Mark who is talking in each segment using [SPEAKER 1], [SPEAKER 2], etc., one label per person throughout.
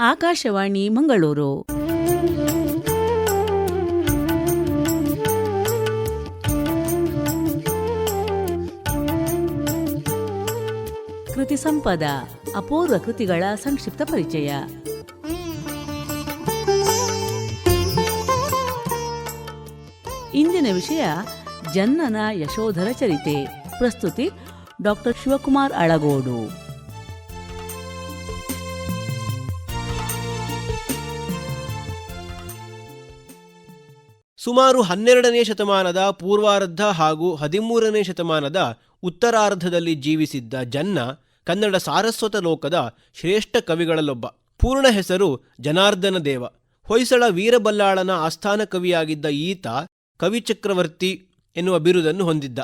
[SPEAKER 1] ಆಕಾಶವಾಣಿ ಮಂಗಳೂರು. ಕೃತಿ ಸಂಪದ, ಅಪೂರ್ವ ಕೃತಿಗಳ ಸಂಕ್ಷಿಪ್ತ ಪರಿಚಯ. ಇಂದಿನ ವಿಷಯ ಜನ್ನನ ಯಶೋಧರ ಚರಿತೆ. ಪ್ರಸ್ತುತಿ ಡಾಕ್ಟರ್ ಶಿವಕುಮಾರ್ ಅಳಗೋಡು.
[SPEAKER 2] ಸುಮಾರು ಹನ್ನೆರಡನೇ ಶತಮಾನದ ಪೂರ್ವಾರ್ಧ ಹಾಗೂ ಹದಿಮೂರನೇ ಶತಮಾನದ ಉತ್ತರಾರ್ಧದಲ್ಲಿ ಜೀವಿಸಿದ್ದ ಜನ್ನ ಕನ್ನಡ ಸಾರಸ್ವತ ಲೋಕದ ಶ್ರೇಷ್ಠ ಕವಿಗಳಲ್ಲೊಬ್ಬ. ಪೂರ್ಣ ಹೆಸರು ಜನಾರ್ದನ ದೇವ. ಹೊಯ್ಸಳ ವೀರಬಲ್ಲಾಳನ ಆಸ್ಥಾನ ಕವಿಯಾಗಿದ್ದ ಈತ ಕವಿಚಕ್ರವರ್ತಿ ಎನ್ನುವ ಬಿರುದನ್ನು ಹೊಂದಿದ್ದ.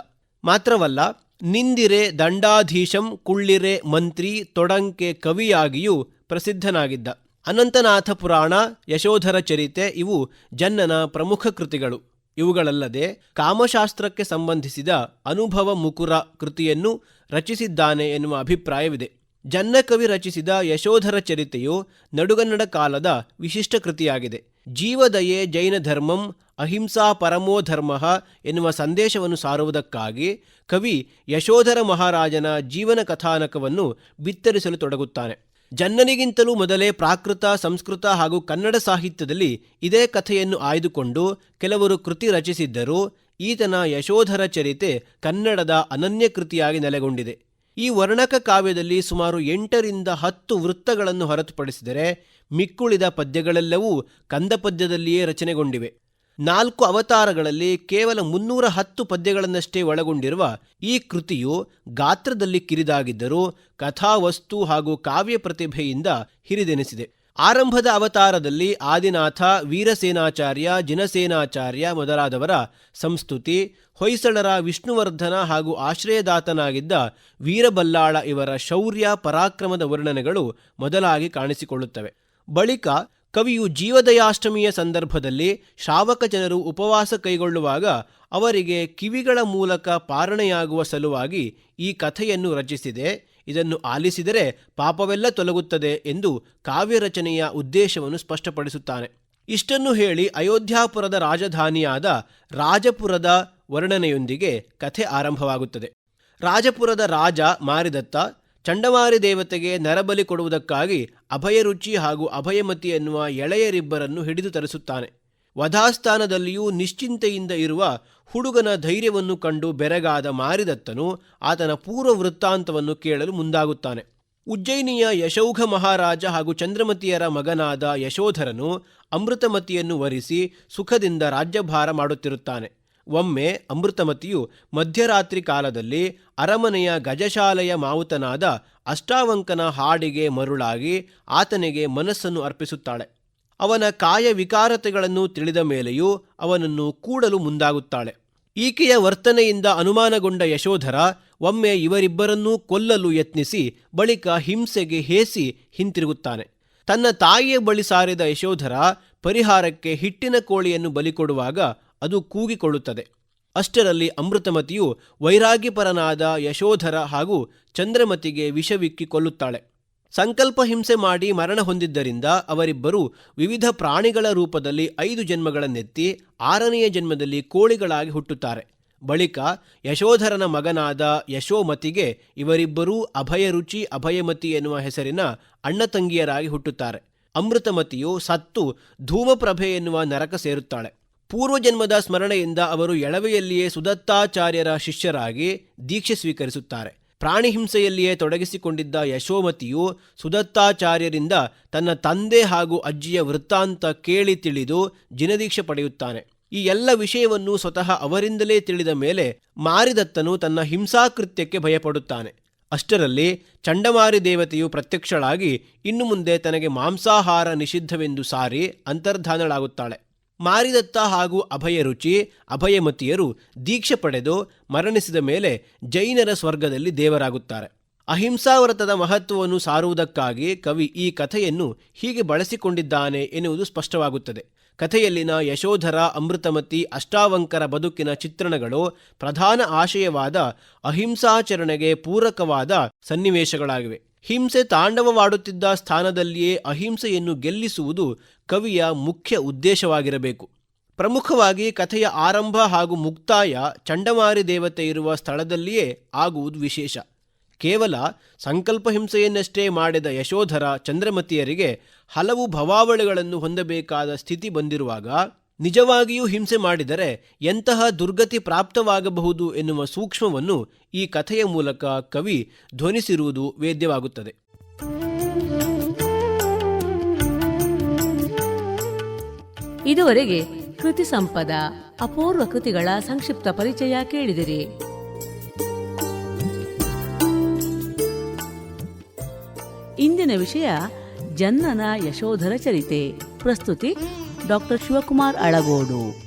[SPEAKER 2] ಮಾತ್ರವಲ್ಲ, ನಿಂದಿರೆ ದಂಡಾಧೀಶಂ ಕುಳ್ಳಿರೆ ಮಂತ್ರಿ ತೊಡಂಕೆ ಕವಿಯಾಗಿಯೂ ಪ್ರಸಿದ್ಧನಾಗಿದ್ದ. ಅನಂತನಾಥ ಪುರಾಣ ಯಶೋಧರ ಚರಿತೆ ಇವು ಜನ್ನನ ಪ್ರಮುಖ ಕೃತಿಗಳು. ಇವುಗಳಲ್ಲದೆ ಕಾಮಶಾಸ್ತ್ರಕ್ಕೆ ಸಂಬಂಧಿಸಿದ ಅನುಭವ ಮುಕುರ ಕೃತಿಯನ್ನು ರಚಿಸಿದ್ದಾನೆ ಎನ್ನುವ ಅಭಿಪ್ರಾಯವಿದೆ. ಜನ್ನಕವಿ ರಚಿಸಿದ ಯಶೋಧರ ಚರಿತೆಯು ನಡುಗನ್ನಡ ಕಾಲದ ವಿಶಿಷ್ಟ ಕೃತಿಯಾಗಿದೆ. ಜೀವದಯೆ ಜೈನ ಧರ್ಮಂ, ಅಹಿಂಸಾ ಪರಮೋ ಧರ್ಮ ಎನ್ನುವ ಸಂದೇಶವನ್ನು ಸಾರುವುದಕ್ಕಾಗಿ ಕವಿ ಯಶೋಧರ ಮಹಾರಾಜನ ಜೀವನ ಕಥಾನಕವನ್ನು ಬಿತ್ತರಿಸಲು ತೊಡಗುತ್ತಾನೆ. ಜನ್ನನಿಗಿಂತಲೂ ಮೊದಲೇ ಪ್ರಾಕೃತ, ಸಂಸ್ಕೃತ ಹಾಗೂ ಕನ್ನಡ ಸಾಹಿತ್ಯದಲ್ಲಿ ಇದೇ ಕಥೆಯನ್ನು ಆಯ್ದುಕೊಂಡು ಕೆಲವರು ಕೃತಿ ರಚಿಸಿದ್ದರೂ. ಈತನ ಯಶೋಧರ ಚರಿತೆ ಕನ್ನಡದ ಅನನ್ಯ ಕೃತಿಯಾಗಿ ನೆಲೆಗೊಂಡಿದೆ. ಈ ವರ್ಣಕ ಕಾವ್ಯದಲ್ಲಿ ಸುಮಾರು ಎಂಟರಿಂದ ಹತ್ತು ವೃತ್ತಗಳನ್ನು ಹೊರತುಪಡಿಸಿದರೆ ಮಿಕ್ಕುಳಿದ ಪದ್ಯಗಳೆಲ್ಲವೂ ಕಂದಪದ್ಯದಲ್ಲಿಯೇ ರಚನೆಗೊಂಡಿವೆ. ನಾಲ್ಕು ಅವತಾರಗಳಲ್ಲಿ ಕೇವಲ ಮುನ್ನೂರ ಹತ್ತು ಪದ್ಯಗಳನ್ನಷ್ಟೇ ಒಳಗೊಂಡಿರುವ ಈ ಕೃತಿಯು ಗಾತ್ರದಲ್ಲಿ ಕಿರಿದಾಗಿದ್ದರೂ ಕಥಾವಸ್ತು ಹಾಗೂ ಕಾವ್ಯ ಪ್ರತಿಭೆಯಿಂದ ಹಿರಿದೆನಿಸಿದೆ. ಆರಂಭದ ಅವತಾರದಲ್ಲಿ ಆದಿನಾಥ, ವೀರಸೇನಾಚಾರ್ಯ, ಜಿನಸೇನಾಚಾರ್ಯ ಮೊದಲಾದವರ ಸಂಸ್ತುತಿ, ಹೊಯ್ಸಳರ ವಿಷ್ಣುವರ್ಧನ ಹಾಗೂ ಆಶ್ರಯದಾತನಾಗಿದ್ದ ವೀರಬಲ್ಲಾಳ ಇವರ ಶೌರ್ಯ, ಪರಾಕ್ರಮದ ವರ್ಣನೆಗಳು ಮೊದಲಾಗಿ ಕಾಣಿಸಿಕೊಳ್ಳುತ್ತವೆ. ಬಳಿಕ ಕವಿಯು ಜೀವದಯಾಷ್ಟಮಿಯ ಸಂದರ್ಭದಲ್ಲಿ ಶ್ರಾವಕ ಜನರು ಉಪವಾಸ ಕೈಗೊಳ್ಳುವಾಗ ಅವರಿಗೆ ಕಿವಿಗಳ ಮೂಲಕ ಪಾರಣೆಯಾಗುವ ಸಲುವಾಗಿ ಈ ಕಥೆಯನ್ನು ರಚಿಸಿದೆ. ಇದನ್ನು ಆಲಿಸಿದರೆ ಪಾಪವೆಲ್ಲ ತೊಲಗುತ್ತದೆ ಎಂದು ಕಾವ್ಯ ರಚನೆಯ ಉದ್ದೇಶವನ್ನು ಸ್ಪಷ್ಟಪಡಿಸುತ್ತಾನೆ. ಇಷ್ಟನ್ನು ಹೇಳಿ ಅಯೋಧ್ಯಾಪುರದ ರಾಜಧಾನಿಯಾದ ರಾಜಪುರದ ವರ್ಣನೆಯೊಂದಿಗೆ ಕಥೆ ಆರಂಭವಾಗುತ್ತದೆ. ರಾಜಪುರದ ರಾಜ ಮಾರಿದತ್ತ ಚಂಡಮಾರಿ ದೇವತೆಗೆ ನರಬಲಿ ಕೊಡುವುದಕ್ಕಾಗಿ ಅಭಯರುಚಿ ಹಾಗೂ ಅಭಯಮತಿ ಎನ್ನುವ ಎಳೆಯರಿಬ್ಬರನ್ನು ಹಿಡಿದು ತರಿಸುತ್ತಾನೆ. ವಧಾಸ್ಥಾನದಲ್ಲಿಯೂ ನಿಶ್ಚಿಂತೆಯಿಂದ ಇರುವ ಹುಡುಗನ ಧೈರ್ಯವನ್ನು ಕಂಡು ಬೆರಗಾದ ಮಾರಿದತ್ತನು ಆತನ ಪೂರ್ವ ವೃತ್ತಾಂತವನ್ನು ಕೇಳಲು ಮುಂದಾಗುತ್ತಾನೆ. ಉಜ್ಜಯಿನಿಯ ಯಶೌಘ ಮಹಾರಾಜ ಹಾಗೂ ಚಂದ್ರಮತಿಯರ ಮಗನಾದ ಯಶೋಧರನು ಅಮೃತಮತಿಯನ್ನು ವರಿಸಿ ಸುಖದಿಂದ ರಾಜ್ಯಭಾರ ಮಾಡುತ್ತಿರುತ್ತಾನೆ. ಒಮ್ಮೆ ಅಮೃತಮತಿಯು ಮಧ್ಯರಾತ್ರಿ ಕಾಲದಲ್ಲಿ ಅರಮನೆಯ ಗಜಶಾಲೆಯ ಮಾವುತನಾದ ಅಷ್ಟಾವಂಕನ ಹಾಡಿಗೆ ಮರುಳಾಗಿ ಆತನಿಗೆ ಮನಸ್ಸನ್ನು ಅರ್ಪಿಸುತ್ತಾಳೆ. ಅವನ ಕಾಯ ವಿಕಾರತೆಗಳನ್ನು ತಿಳಿದ ಮೇಲೆಯೂ ಅವನನ್ನು ಕೂಡಲು ಮುಂದಾಗುತ್ತಾಳೆ. ಈಕೆಯ ವರ್ತನೆಯಿಂದ ಅನುಮಾನಗೊಂಡ ಯಶೋಧರ ಒಮ್ಮೆ ಇವರಿಬ್ಬರನ್ನೂ ಕೊಲ್ಲಲು ಯತ್ನಿಸಿ ಬಳಿಕ ಹಿಂಸೆಗೆ ಹೇಸಿ ಹಿಂತಿರುಗುತ್ತಾನೆ. ತನ್ನ ತಾಯಿಯ ಬಳಿ ಸಾರಿದ ಯಶೋಧರ ಪರಿಹಾರಕ್ಕೆ ಹಿಟ್ಟಿನ ಕೋಳಿಯನ್ನು ಬಲಿಕೊಡುವಾಗ ಅದು ಕೂಗಿಕೊಳ್ಳುತ್ತದೆ. ಅಷ್ಟರಲ್ಲಿ ಅಮೃತಮತಿಯು ವೈರಾಗ್ಯಪರನಾದ ಯಶೋಧರ ಹಾಗೂ ಚಂದ್ರಮತಿಗೆ ವಿಷವಿಕ್ಕಿ ಕೊಲ್ಲುತ್ತಾಳೆ ಸಂಕಲ್ಪ ಹಿಂಸೆ ಮಾಡಿ ಮರಣ ಹೊಂದಿದ್ದರಿಂದ ಅವರಿಬ್ಬರು ವಿವಿಧ ಪ್ರಾಣಿಗಳ ರೂಪದಲ್ಲಿ ಐದು ಜನ್ಮಗಳನ್ನೆತ್ತಿ ಆರನೆಯ ಜನ್ಮದಲ್ಲಿ ಕೋಳಿಗಳಾಗಿ ಹುಟ್ಟುತ್ತಾರೆ. ಬಳಿಕ ಯಶೋಧರನ ಮಗನಾದ ಯಶೋಮತಿಗೆ ಇವರಿಬ್ಬರೂ ಅಭಯರುಚಿ, ಅಭಯಮತಿ ಎನ್ನುವ ಹೆಸರಿನ ಅಣ್ಣ ತಂಗಿಯರಾಗಿ ಹುಟ್ಟುತ್ತಾರೆ. ಅಮೃತಮತಿಯು ಸತ್ತು ಧೂಮಪ್ರಭೆ ಎನ್ನುವ ನರಕ ಸೇರುತ್ತಾಳೆ. ಪೂರ್ವಜನ್ಮದ ಸ್ಮರಣೆಯಿಂದ ಅವರು ಎಳವೆಯಲ್ಲಿಯೇ ಸುದತ್ತಾಚಾರ್ಯರ ಶಿಷ್ಯರಾಗಿ ದೀಕ್ಷೆ ಸ್ವೀಕರಿಸುತ್ತಾರೆ. ಪ್ರಾಣಿ ಹಿಂಸೆಯಲ್ಲಿಯೇ ತೊಡಗಿಸಿಕೊಂಡಿದ್ದ ಯಶೋಮತಿಯು ಸುದತ್ತಾಚಾರ್ಯರಿಂದ ತನ್ನ ತಂದೆ ಹಾಗೂ ಅಜ್ಜಿಯ ವೃತ್ತಾಂತ ಕೇಳಿ ತಿಳಿದು ಜಿನದೀಕ್ಷೆ ಪಡೆಯುತ್ತಾನೆ. ಈ ಎಲ್ಲ ವಿಷಯವನ್ನು ಸ್ವತಃ ಅವರಿಂದಲೇ ತಿಳಿದ ಮೇಲೆ ಮಾರಿದತ್ತನು ತನ್ನ ಹಿಂಸಾಕೃತ್ಯಕ್ಕೆ ಭಯಪಡುತ್ತಾನೆ. ಅಷ್ಟರಲ್ಲಿ ಚಂಡಮಾರಿ ದೇವತೆಯು ಪ್ರತ್ಯಕ್ಷಳಾಗಿ ಇನ್ನು ಮುಂದೆ ತನಗೆ ಮಾಂಸಾಹಾರ ನಿಷಿದ್ಧವೆಂದು ಸಾರಿ ಅಂತರ್ಧಾನಳಾಗುತ್ತಾಳೆ. ಮಾರಿದತ್ತ ಹಾಗೂ ಅಭಯರುಚಿ ಅಭಯಮತಿಯರು ದೀಕ್ಷೆ ಪಡೆದು ಮರಣಿಸಿದ ಮೇಲೆ ಜೈನರ ಸ್ವರ್ಗದಲ್ಲಿ ದೇವರಾಗುತ್ತಾರೆ. ಅಹಿಂಸಾವ್ರತದ ಮಹತ್ವವನ್ನು ಸಾರುವುದಕ್ಕಾಗಿ ಕವಿ ಈ ಕಥೆಯನ್ನು ಹೀಗೆ ಬಳಸಿಕೊಂಡಿದ್ದಾನೆ ಎನ್ನುವುದು ಸ್ಪಷ್ಟವಾಗುತ್ತದೆ. ಕಥೆಯಲ್ಲಿನ ಯಶೋಧರ, ಅಮೃತಮತಿ, ಅಷ್ಟಾವಂಕರ ಬದುಕಿನ ಚಿತ್ರಣಗಳು ಪ್ರಧಾನ ಆಶಯವಾದ ಅಹಿಂಸಾಚರಣೆಗೆ ಪೂರಕವಾದ ಸನ್ನಿವೇಶಗಳಾಗಿವೆ. ಹಿಂಸೆ ತಾಂಡವವಾಡುತ್ತಿದ್ದ ಸ್ಥಾನದಲ್ಲಿಯೇ ಅಹಿಂಸೆಯನ್ನು ಗೆಲ್ಲಿಸುವುದು ಕವಿಯ ಮುಖ್ಯ ಉದ್ದೇಶವಾಗಿರಬೇಕು. ಪ್ರಮುಖವಾಗಿ ಕಥೆಯ ಆರಂಭ ಹಾಗೂ ಮುಕ್ತಾಯ ಚಂಡಮಾರಿ ದೇವತೆ ಇರುವ ಸ್ಥಳದಲ್ಲಿಯೇ ಆಗುವುದು ವಿಶೇಷ. ಕೇವಲ ಸಂಕಲ್ಪ ಹಿಂಸೆಯನ್ನಷ್ಟೇ ಮಾಡಿದ ಯಶೋಧರ ಚಂದ್ರಮತಿಯರಿಗೆ ಹಲವು ಭವಾವಳಿಗಳನ್ನು ಹೊಂದಬೇಕಾದ ಸ್ಥಿತಿ ಬಂದಿರುವಾಗ ನಿಜವಾಗಿಯೂ ಹಿಂಸೆ ಮಾಡಿದರೆ ಎಂತಹ ದುರ್ಗತಿ ಪ್ರಾಪ್ತವಾಗಬಹುದು ಎನ್ನುವ ಸೂಕ್ಷ್ಮವನ್ನು ಈ ಕಥೆಯ ಮೂಲಕ ಕವಿ ಧ್ವನಿಸಿರುವುದು ವೇದ್ಯವಾಗುತ್ತದೆ.
[SPEAKER 1] ಇದುವರೆಗೆ ಕೃತಿ ಸಂಪದ, ಅಪೂರ್ವ ಕೃತಿಗಳ ಸಂಕ್ಷಿಪ್ತ ಪರಿಚಯ ಕೇಳಿದಿರಿ. ಇಂದಿನ ವಿಷಯ ಜನ್ನನ ಯಶೋಧರ ಚರಿತೆ. ಪ್ರಸ್ತುತಿ ಡಾಕ್ಟರ್ ಶಿವಕುಮಾರ್ ಅಳಗೋಡು.